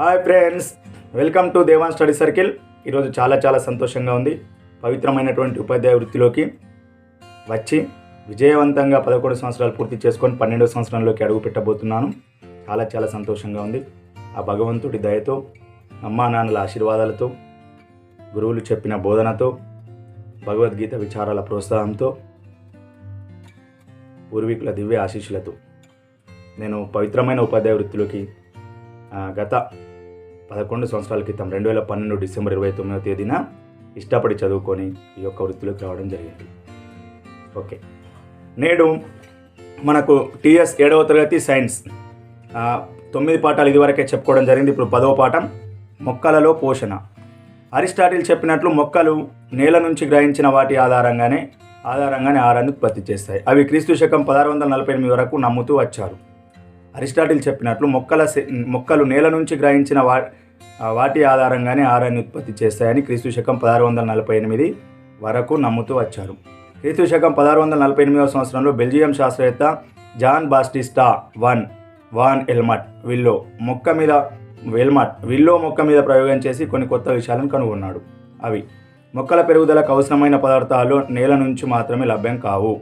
Hi friends welcome to Devan study circle. ఈరోజు చాలా చాలా సంతోషంగా ఉంది. పవిత్రమైనటువంటి ఉపాధ్యాయ వృత్తిలోకి వచ్చి విజయవంతంగా పదకొండు సంవత్సరాలు పూర్తి చేసుకొని పన్నెండవ సంవత్సరంలోకి అడుగు పెట్టబోతున్నాను. చాలా చాలా సంతోషంగా ఉంది. ఆ భగవంతుడి దయతో అమ్మా నాన్నల ఆశీర్వాదాలతో గురువులు చెప్పిన బోధనతో భగవద్గీత విచారాల ప్రోత్సాహంతో పూర్వీకుల దివ్య ఆశీస్సులతో నేను పవిత్రమైన ఉపాధ్యాయ వృత్తిలోకి గత పదకొండు సంవత్సరాల క్రితం రెండు వేల పన్నెండు డిసెంబర్ ఇరవై తొమ్మిదవ తేదీన ఇష్టపడి చదువుకొని ఈ యొక్క వృత్తిలోకి రావడం జరిగింది. ఓకే. నేడు మనకు టీఎస్ ఏడవ తరగతి సైన్స్ తొమ్మిది పాఠాలు ఇదివరకే చెప్పుకోవడం జరిగింది. ఇప్పుడు పదవ పాఠం మొక్కలలో పోషణ. అరిస్టాటిల్ చెప్పినట్లు మొక్కలు నేల నుంచి గ్రహించిన వాటి ఆధారంగానే ఆధారంగానే ఆహారాన్ని ఉత్పత్తి చేస్తాయి. అవి క్రీస్తు శకం పదహారు వందల నలభై ఎనిమిది వరకు నమ్ముతూ వచ్చారు. అరిస్టాటిల్ చెప్పినట్లు మొక్కల మొక్కలు నేల నుంచి గ్రహించిన వా వాటి ఆధారంగానే ఆహారాన్ని ఉత్పత్తి చేస్తాయని క్రీస్తు శకం పదహారు వందల నలభై ఎనిమిది వరకు నమ్ముతూ వచ్చారు. క్రీస్తు శకం పదహారు వందల నలభై ఎనిమిదవ సంవత్సరంలో బెల్జియం శాస్త్రవేత్త Jan Baptista van van Helmont willow మొక్క మీద వెల్మట్ విల్లో మొక్క మీద ప్రయోగం చేసి కొన్ని కొత్త విషయాలను కనుగొన్నాడు. అవి మొక్కల పెరుగుదలకు అవసరమైన పదార్థాలు నేల నుంచి మాత్రమే లభ్యం కావు.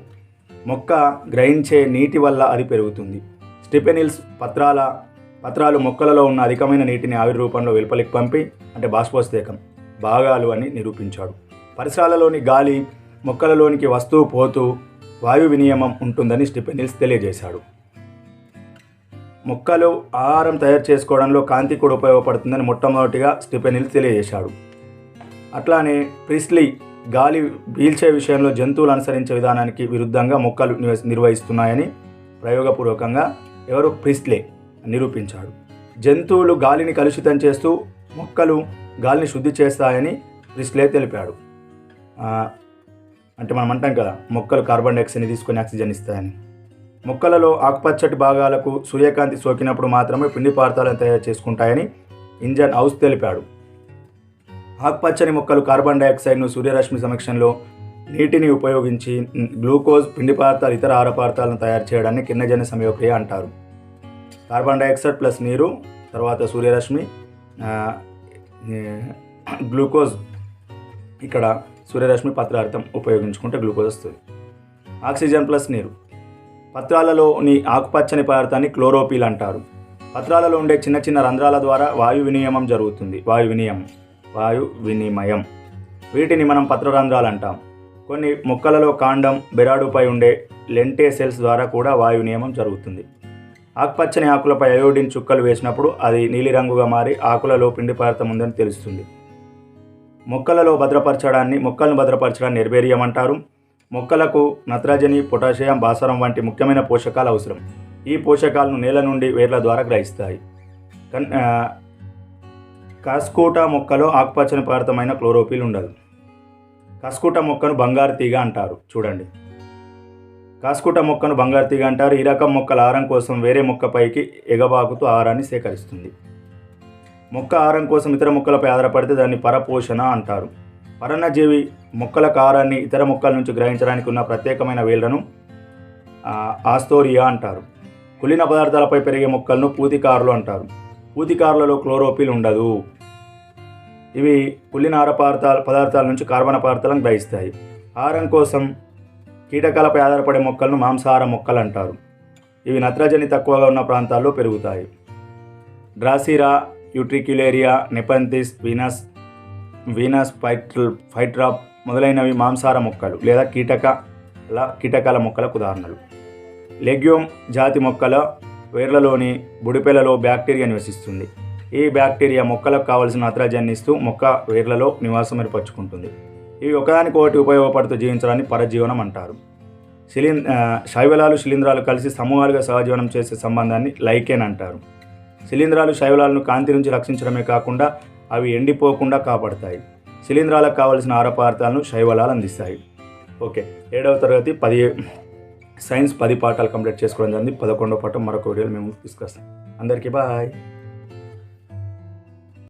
మొక్క గ్రహించే నీటి వల్ల అది పెరుగుతుంది. స్టిపెనిల్స్ పత్రాల పత్రాలు మొక్కలలో ఉన్న అధికమైన నీటిని ఆవిరి రూపంలో వెలుపలికి పంపి అంటే బాష్పోస్తేకం భాగాలు అని నిరూపించాడు. పరిసరాలలోని గాలి మొక్కలలోనికి వస్తూ పోతూ వాయు వినియమం ఉంటుందని స్టిపెనిల్స్ తెలియజేశాడు. మొక్కలు ఆహారం తయారు చేసుకోవడంలో కాంతి కూడా ఉపయోగపడుతుందని మొట్టమొదటిగా స్టిపెనిల్స్ తెలియజేశాడు. అట్లానే ప్రిస్లీ గాలి పీల్చే విషయంలో జంతువులు అనుసరించే విధానానికి విరుద్ధంగా మొక్కలు నివ- నిర్వహిస్తున్నాయని ప్రయోగపూర్వకంగా ఎవరు ప్రిస్లే నిరూపించాడు. జంతువులు గాలిని కలుషితం చేస్తూ మొక్కలు గాలిని శుద్ధి చేస్తాయని ప్రిస్లే తెలిపాడు. అంటే మనం అంటాం కదా మొక్కలు కార్బన్ డైఆక్సైడ్ని తీసుకొని ఆక్సిజన్ ఇస్తాయని. మొక్కలలో ఆకుపచ్చటి భాగాలకు సూర్యకాంతి సోకినప్పుడు మాత్రమే పిండి పదార్థాలను తయారు చేసుకుంటాయని ఇంజన్ హౌస్ తెలిపాడు. ఆకుపచ్చని మొక్కలు కార్బన్ డైఆక్సైడ్ను సూర్యరశ్మి సమక్షంలో నీటిని ఉపయోగించి గ్లూకోజ్ పిండి పదార్థాలు ఇతర ఆహార పదార్థాలను తయారు చేయడాన్ని కిన్నజన్య సంయోక్రియ అంటారు. కార్బన్ డైఆక్సైడ్ ప్లస్ నీరు తర్వాత సూర్యరశ్మి గ్లూకోజ్. ఇక్కడ సూర్యరశ్మి పత్రార్థం ఉపయోగించుకుంటే గ్లూకోజ్ వస్తుంది. ఆక్సిజన్ ప్లస్ నీరు. పత్రాలలోని ఆకుపచ్చని పదార్థాన్ని క్లోరోపిల్ అంటారు. పత్రాలలో ఉండే చిన్న చిన్న రంధ్రాల ద్వారా వాయు వినియమం జరుగుతుంది. వాయు వినియమం. వాయు వినిమయం. వీటిని మనం పత్రరంధ్రాలు అంటాం. కొన్ని మొక్కలలో కాండం బెరాడుపై ఉండే లెంటే సెల్స్ ద్వారా కూడా వాయు వినియమం జరుగుతుంది. ఆకుపచ్చని ఆకులపై అయోడిన్ చుక్కలు వేసినప్పుడు అది నీలిరంగుగా మారి ఆకులలో పిండి పదార్థం ఉందని తెలుస్తుంది. మొక్కలలో భద్రపరచడాన్ని మొక్కలను భద్రపరచడాన్ని నెర్బేరియం అంటారు మొక్కలకు నత్రజని పొటాషియం భాస్వరం వంటి ముఖ్యమైన పోషకాలు అవసరం. ఈ పోషకాలను నేల నుండి వేర్ల ద్వారా గ్రహిస్తాయి. కన్ కస్కూట మొక్కలో ఆకుపచ్చని పదార్థమైన క్లోరోపిల్ ఉండదు. కస్కూట మొక్కను బంగారు తీగ అంటారు. చూడండి. కాస్కుట మొక్కను బంగారు తీగ అంటారు. ఈ రకం మొక్కల ఆహారం కోసం వేరే మొక్కపైకి ఎగబాకుతూ ఆహారాన్ని సేకరిస్తుంది. మొక్క ఆహారం కోసం ఇతర మొక్కలపై ఆధారపడితే దాన్ని పరపోషణ అంటారు. పరన్నజీవి మొక్కల ఆహారాన్ని ఇతర మొక్కల నుంచి గ్రహించడానికి ఉన్న ప్రత్యేకమైన వేళ్ళను ఆస్తోరియా అంటారు. కులిన పదార్థాలపై పెరిగే మొక్కలను పూతికారులు అంటారు. పూతికారులలో క్లోరోపిల్ ఉండదు. ఇవి కుళ్ళిన ఆహార పదార్థాల పదార్థాల నుంచి కార్బన పదార్థాలను గ్రహిస్తాయి. ఆహారం కోసం కీటకాలపై ఆధారపడే మొక్కలను మాంసాహార మొక్కలు అంటారు. ఇవి నత్రజని తక్కువగా ఉన్న ప్రాంతాల్లో పెరుగుతాయి. డ్రాసిరా యూట్రిక్యులేరియా నెపంతిస్ వీనస్ వీనస్ ఫైట్రల్ ఫైట్రాప్ మొదలైనవి మాంసాహార మొక్కలు లేదా కీటకాల కీటకాల మొక్కలకు ఉదాహరణలు. లెగ్యూమ్ జాతి మొక్కల వేర్లలోని బుడిపెలలో బ్యాక్టీరియా నివసిస్తుంది. ఈ బ్యాక్టీరియా మొక్కలకు కావలసిన నత్రజన్ని ఇస్తూ మొక్క వేర్లలో నివాసం ఏర్పరచుకుంటుంది. ఇవి ఒకదానికొకటి ఉపయోగపడుతూ జీవించడాన్ని పరజీవనం అంటారు. శిలీన్ శైవలాలు శిలీంధ్రాలు కలిసి సమూహాలుగా సహజీవనం చేసే సంబంధాన్ని లైకేన్ అంటారు. శిలీంధ్రాలు శైవలాలను కాంతి నుంచి రక్షించడమే కాకుండా అవి ఎండిపోకుండా కాపాడతాయి. శిలీంధ్రాలకు కావలసిన ఆహార పదార్థాలను శైవలాలు అందిస్తాయి. ఓకే ఏడవ తరగతి పది సైన్స్ పది పాఠాలు కంప్లీట్ చేసుకోవడం జరిగింది. పదకొండవ పాఠం మరొక వీడియోలు మేము తీసుకొస్తాం అందరికీ బాయ్.